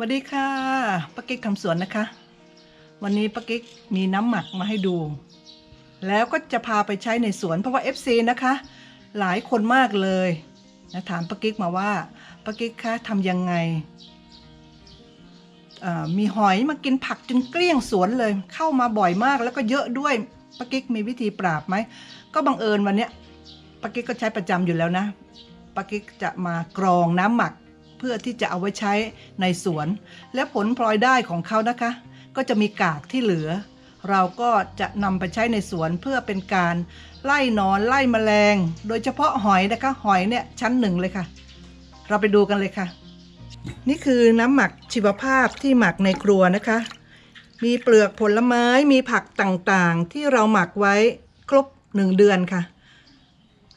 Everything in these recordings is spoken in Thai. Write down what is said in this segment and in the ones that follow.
สวัสดีค่ะป้ากิ๊กทำสวนนะคะ วันนี้ป้ากิ๊กมีน้ำหมักมาให้ดู แล้วก็จะพาไปใช้ในสวนเพราะว่า FC นะคะ หลายคนมากเลยนะถามป้ากิ๊กมาว่าป้ากิ๊กคะทำยังไง มีหอยมากินผักจนเกลี้ยงสวนเลยเข้ามาบ่อยมากแล้วก็เยอะด้วยป้ากิ๊กมีวิธีปราบไหม ก็บังเอิญวันเนี้ยป้ากิ๊กก็ใช้ประจำอยู่แล้วนะป้ากิ๊กจะมากรองน้ำหมัก เพื่อที่จะเอาไว้ใช้ในสวน และผลพลอยได้ของเขานะคะ ก็จะมีกากที่เหลือ เราก็จะนำไปใช้ในสวนเพื่อเป็นการไล่หนอนไล่แมลง โดยเฉพาะหอยนะคะ หอยเนี่ยชั้นหนึ่งเลยค่ะ เราไปดูกันเลยค่ะ นี่คือน้ำหมักชีวภาพที่หมักในครัวนะคะ มีเปลือกผลไม้มีผักต่างๆ ที่เราหมักไว้ครบหนึ่งเดือนค่ะ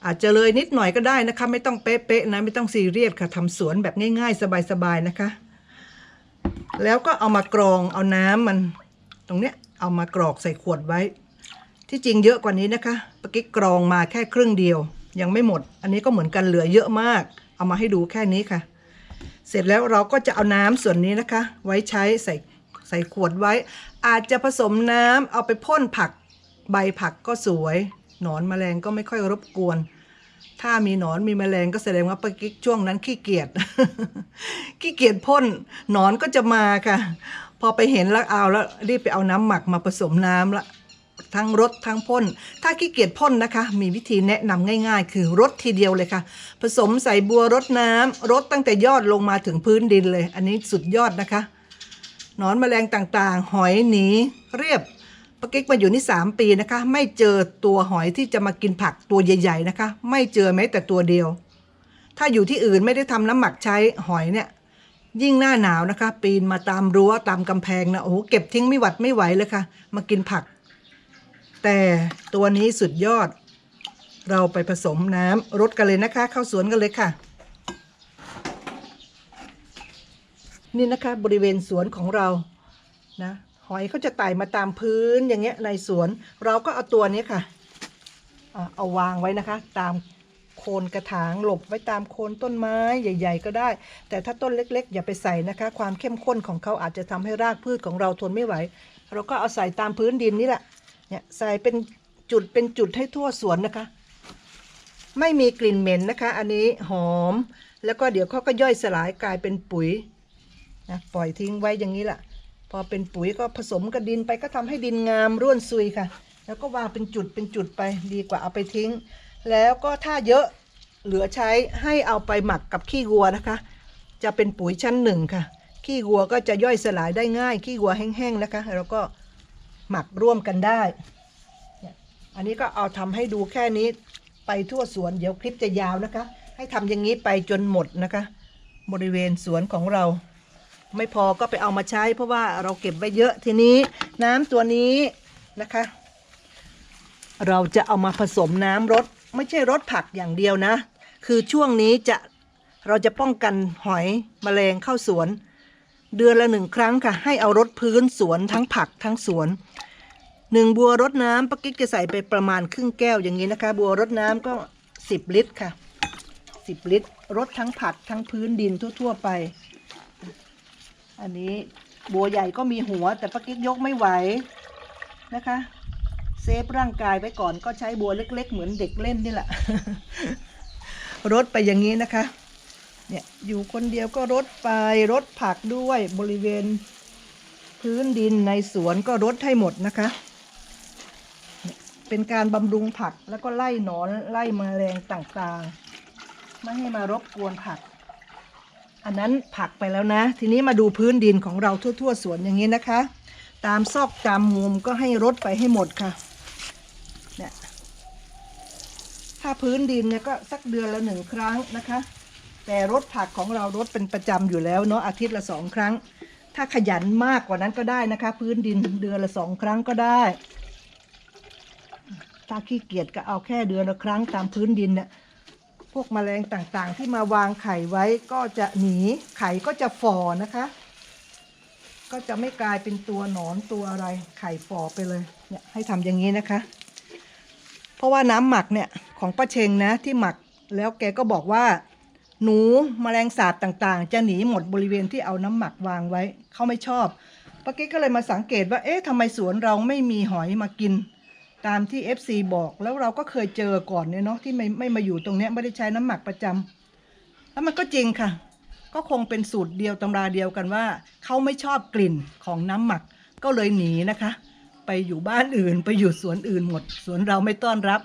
อาจจะเลยนิดหน่อยก็ได้นะคะ ไม่ต้องเป๊ะๆนะไม่ต้องซีเรียสค่ะทำสวนแบบง่ายๆ สบายๆนะคะ แล้วก็เอามากรองเอาน้ำมัน ตรงเนี้ยเอามากรอกใส่ขวดไว้ ที่จริงเยอะกว่านี้นะคะปกี้กรองมาแค่ครึ่งเดียว ยังไม่หมด อันนี้ก็เหมือนกันเหลือเยอะมาก เอามาให้ดูแค่นี้ค่ะ เสร็จแล้วเราก็จะเอาน้ำส่วนนี้นะคะ ไว้ใช้ใส่ใส่ขวดไว้ อาจจะผสมน้ำเอาไปพ่นผักใบผักก็สวย หนอนแมลงก็ไม่ค่อยรบกวน ถ้ามีหนอนมีแมลงก็แสดงว่าปากิ๊กช่วงนั้นขี้เกียจขี้เกียจพ่นหนอนก็จะมาค่ะ พอไปเห็นแล้วเอาแล้วรีบไปเอาน้ำหมักมาผสมน้ำละทั้งรดทั้งพ่น ถ้าขี้เกียจพ่นนะคะ มีวิธีแนะนำง่ายๆ คือรดทีเดียวเลยค่ะ ผสมใส่บัวรดน้ำรดตั้งแต่ยอดลงมาถึงพื้นดินเลย อันนี้สุดยอดนะคะ หนอนแมลงต่างๆ หอยหนีเรียบ ปกิ๊กมาอยู่นี่สามปีนะคะ ไม่เจอตัวหอยที่จะมากินผักตัวใหญ่ ๆนะคะ ไม่เจอแม้แต่ตัวเดียว ถ้าอยู่ที่อื่นไม่ได้ทำน้ำหมักใช้หอยเนี่ย ยิ่งหน้าหนาวนะคะ ปีนมาตามรั้วตามกำแพงนะโอ้โหเก็บทิ้งไม่หวัดไม่ไหวเลยค่ะ มากินผัก แต่ตัวนี้สุดยอด เราไปผสมน้ำรดกันเลยนะคะ เข้าสวนกันเลยค่ะ นี่นะคะบริเวณสวนของเรานะ อยเขาจะไต่มาตามพื้นอย่างเงี้ยในสวน เราก็เอาตัวนี้ค่ะเอาวางไว้นะคะ ตามโคนกระถางหลบไว้ตามโคนต้นไม้ใหญ่ ๆ ก็ได้ แต่ถ้าต้นเล็ก ๆ อย่าไปใส่นะคะ ความเข้มข้นของเขาอาจจะทำให้รากพืชของเราทนไม่ไหว เราก็เอาใส่ตามพื้นดินนี่แหละเนี่ยใส่เป็นจุดเป็นจุดให้ทั่วสวนนะคะ ไม่มีกลิ่นเหม็นนะคะ อันนี้หอม แล้วก็เดี๋ยวเขาก็ย่อยสลายกลายเป็นปุ๋ยนะปล่อยทิ้งไว้อย่างนี้แหละ พอเป็นปุ๋ยก็ผสมกับดินไปก็ทำให้ดินงามร่วนซุยค่ะ แล้วก็วางเป็นจุดเป็นจุดไปดีกว่าเอาไปทิ้ง แล้วก็ถ้าเยอะเหลือใช้ให้เอาไปหมักกับขี้วัวนะคะ จะเป็นปุ๋ยชั้นหนึ่งค่ะ ขี้วัวก็จะย่อยสลายได้ง่าย ขี้วัวแห้งๆนะคะแล้วก็หมักร่วมกันได้ อันนี้ก็เอาทำให้ดูแค่นี้ไปทั่วสวนเดี๋ยวคลิปจะยาวนะคะ ให้ทำอย่างนี้ไปจนหมดนะคะ บริเวณสวนของเรา ไม่พอก็ไปเอามาใช้ เพราะว่าเราเก็บไว้เยอะทีนี้น้ำตัวนี้นะคะ เราจะเอามาผสมน้ำรดไม่ใช่รดผักอย่างเดียวนะ คือช่วงนี้จะเราจะป้องกันหอยแมลงเข้าสวน เดือนละหนึ่งครั้งค่ะ ให้เอารดพื้นสวนทั้งผักทั้งสวนหนึ่งบัวรดน้ำปากิ๊กจะใส่ไปประมาณครึ่งแก้วอย่างนี้นะคะ บัวรดน้ำก็สิบลิตรค่ะสิบลิตรรดทั้งผักทั้งพื้นดินทั่ว ๆ ไป อันนี้บัวใหญ่ก็มีหัวแต่ป้ากิ๊กยกไม่ไหวนะคะ เซฟร่างกายไว้ก่อนก็ใช้บัวเล็ก ๆ เหมือนเด็กเล่นนี่แหละรดไปอย่างนี้นะคะ เนี่ยอยู่คนเดียวก็รดไปรดผักด้วยบริเวณ พื้นดินในสวนก็รดให้หมดนะคะเนี่ยเป็นการบำรุงผักแล้วก็ไล่หนอนไล่แมลงต่างๆ ไม่ให้มารบกวนผัก อันนั้นผักไปแล้วนะ ทีนี้มาดูพื้นดินของเราทั่ว ๆ สวนอย่างนี้นะคะ ตามซอกตามมุมก็ให้รดไปให้หมดค่ะเนี่ยถ้าพื้นดินเนี่ยก็สักเดือนละหนึ่งครั้งนะคะ แต่รดผักของเรารดเป็นประจำอยู่แล้วเนาะอาทิตย์ละสองครั้ง ถ้าขยันมากกว่านั้นก็ได้นะคะ พื้นดินเดือนละสองครั้งก็ได้ ถ้าขี้เกียจก็เอาแค่เดือนละครั้งตามพื้นดินเนี่ย พวกแมลงต่างๆ ที่มาวางไข่ไว้ก็จะหนีไข่ก็จะฝ่อนะคะ ก็จะไม่กลายเป็นตัวหนอนตัวอะไรไข่ฝ่อไปเลยเนี่ยให้ทำอย่างนี้นะคะ เพราะว่าน้ำหมักเนี่ยของป้าเชงนะที่หมักแล้วแกก็บอกว่า หนูแมลงสาบต่างๆ จะหนีหมดบริเวณที่เอาน้ำหมักวางไว้เขาไม่ชอบป้ากิ๊กก็เลยมาสังเกตว่าเอ๊ะทำไมสวนเราไม่มีหอยมากิน ตามที่ FC บอกแล้วเราก็เคยเจอก่อนเนี่ยเนาะที่ไม่ไม่มาอยู่ตรงเนี้ยไม่ได้ใช้น้ำหมักประจำแล้วมันก็จริงค่ะ ก็คงเป็นสูตรเดียวตำราเดียวกันว่าเขาไม่ชอบกลิ่นของน้ำหมักก็เลยหนีนะคะ ไปอยู่บ้านอื่นไปอยู่สวนอื่นหมด สวนเราไม่ต้อนรับ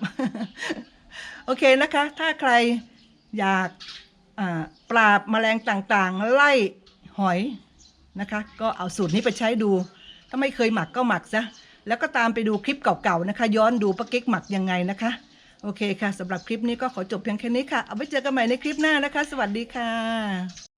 โอเคนะคะ ถ้าใครอยากปราบแมลงต่างๆ ไล่หอยนะคะ ก็เอาสูตรนี้ไปใช้ดู ถ้าไม่เคยหมักก็หมักซะ แล้วก็ตามไปดูคลิปเก่าๆนะคะ ย้อนดูป้ากิ๊กหมักยังไงนะคะ โอเคค่ะสำหรับคลิปนี้ก็ขอจบเพียงแค่นี้ค่ะ เอาไว้เจอกันใหม่ในคลิปหน้านะคะ สวัสดีค่ะ